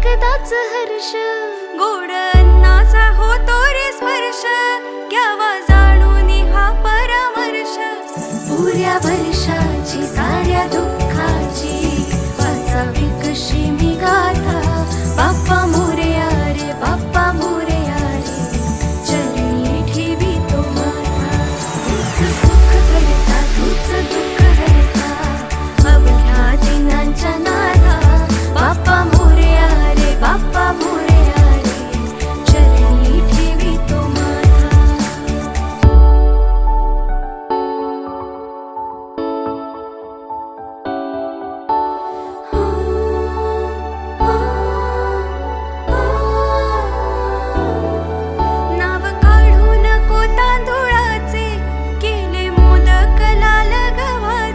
एकदाच हर्ष. गोड अन्नाचा होतो रे स्पर्श. घ्यावा जाणून हा परामर्श. पुऱ्या वर्षात